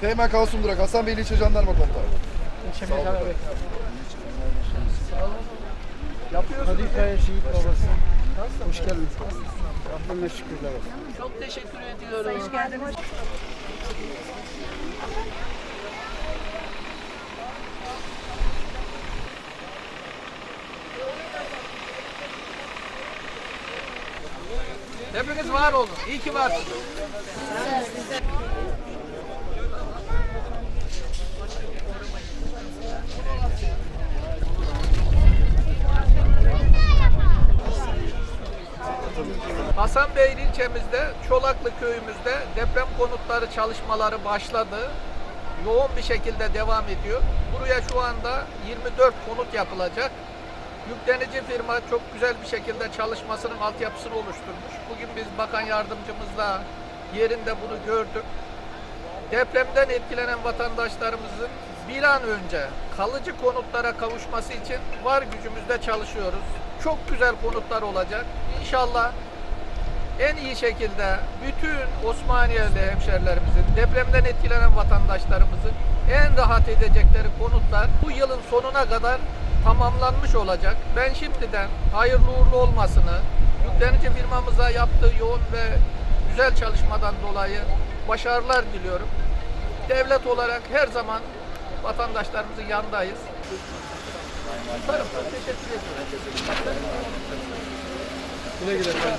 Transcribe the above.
Teğmen Kasım Durak, Hasanbeyli İlçe Jandarma Komutanı. Sağ olun. evet. Yapıyorsunuz. Kadıköy Şehit Babası. Hoş geldiniz. Rabbime şükürler olsun. Çok teşekkür ediyorum. Hoş geldiniz. Hepiniz var olun. İyi ki varsınız. Hasanbeyli ilçemizde Çolaklı köyümüzde deprem konutları çalışmaları başladı. Yoğun bir şekilde devam ediyor. Buraya şu anda 24 konut yapılacak. Yüklenici firma çok güzel bir şekilde çalışmasının altyapısını oluşturmuş. Bugün biz bakan yardımcımızla yerinde bunu gördük. Depremden etkilenen vatandaşlarımızın bir an önce kalıcı konutlara kavuşması için var gücümüzde çalışıyoruz. Çok güzel konutlar olacak. İnşallah en iyi şekilde bütün Osmaniyeli hemşerilerimizin, depremden etkilenen vatandaşlarımızın en rahat edecekleri konutlar bu yılın sonuna kadar tamamlanmış olacak. Ben şimdiden hayırlı uğurlu olmasını, yüklenici firmamıza yaptığı yoğun ve güzel çalışmadan dolayı başarılar diliyorum. Devlet olarak her zaman vatandaşlarımızın yanındayız. Çok teşekkür ediyorum. Güle güle efendim.